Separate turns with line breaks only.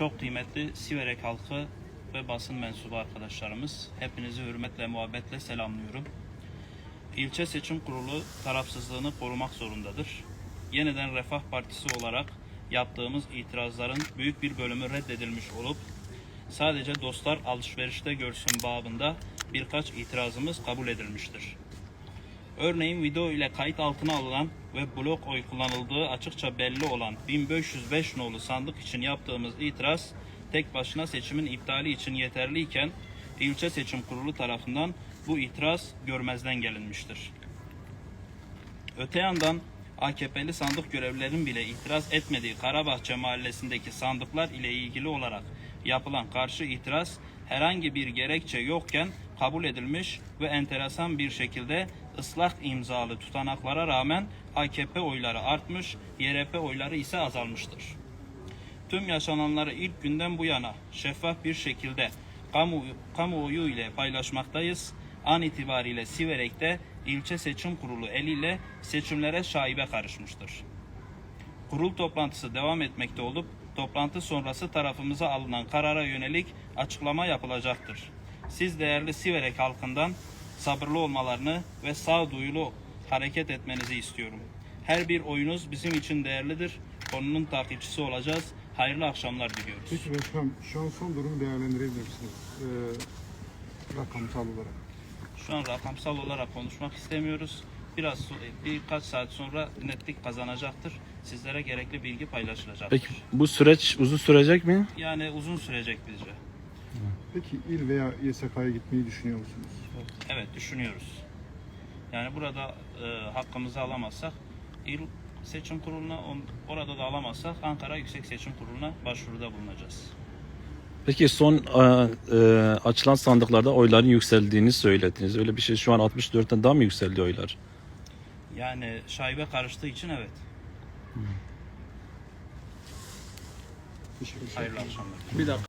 Çok kıymetli Siverek halkı ve basın mensubu arkadaşlarımız, hepinizi hürmetle, muhabbetle selamlıyorum. İlçe Seçim Kurulu tarafsızlığını korumak zorundadır. Yeniden Refah Partisi olarak yaptığımız itirazların büyük bir bölümü reddedilmiş olup sadece dostlar alışverişte görsün babında birkaç itirazımız kabul edilmiştir. Örneğin video ile kayıt altına alınan ve blok oy kullanıldığı açıkça belli olan 1505 nolu sandık için yaptığımız itiraz tek başına seçimin iptali için yeterliyken ilçe seçim kurulu tarafından bu itiraz görmezden gelinmiştir. Öte yandan AKP'li sandık görevlilerin bile itiraz etmediği Karabahçe mahallesindeki sandıklar ile ilgili olarak yapılan karşı itiraz herhangi bir gerekçe yokken kabul edilmiş ve enteresan bir şekilde ıslak imzalı tutanaklara rağmen AKP oyları artmış, YRP oyları ise azalmıştır. Tüm yaşananları ilk günden bu yana şeffaf bir şekilde kamu, kamuoyu ile paylaşmaktayız. An itibariyle Siverek'te ilçe seçim kurulu eliyle seçimlere şaibe karışmıştır. Kurul toplantısı devam etmekte olup toplantı sonrası tarafımıza alınan karara yönelik açıklama yapılacaktır. Siz değerli Siverek halkından sabırlı olmalarını ve sağduyulu hareket etmenizi istiyorum. Her bir oyunuz bizim için değerlidir. Konunun takipçisi olacağız. Hayırlı akşamlar diliyoruz.
Peki başkanım şu an son durumu değerlendirebilir misiniz? Ee, rakamsal olarak.
Şu an rakamsal olarak konuşmak istemiyoruz. Biraz birkaç saat sonra netlik kazanacaktır. Sizlere gerekli bilgi paylaşılacaktır.
Peki bu süreç uzun sürecek mi?
Yani uzun sürecek bizce.
Peki il veya YSK'ya gitmeyi düşünüyor musunuz?
Evet düşünüyoruz. Yani burada e, hakkımızı alamazsak il seçim kuruluna on- orada da alamazsak Ankara Yüksek Seçim Kurulu'na başvuruda bulunacağız.
Peki son e, e, açılan sandıklarda oyların yükseldiğini söylediniz. Öyle bir şey şu an 64'ten daha mı yükseldi oylar?
Yani şaibe karıştığı için evet.
Ederim.
Hayırlı akşamlar.
Bir dakika.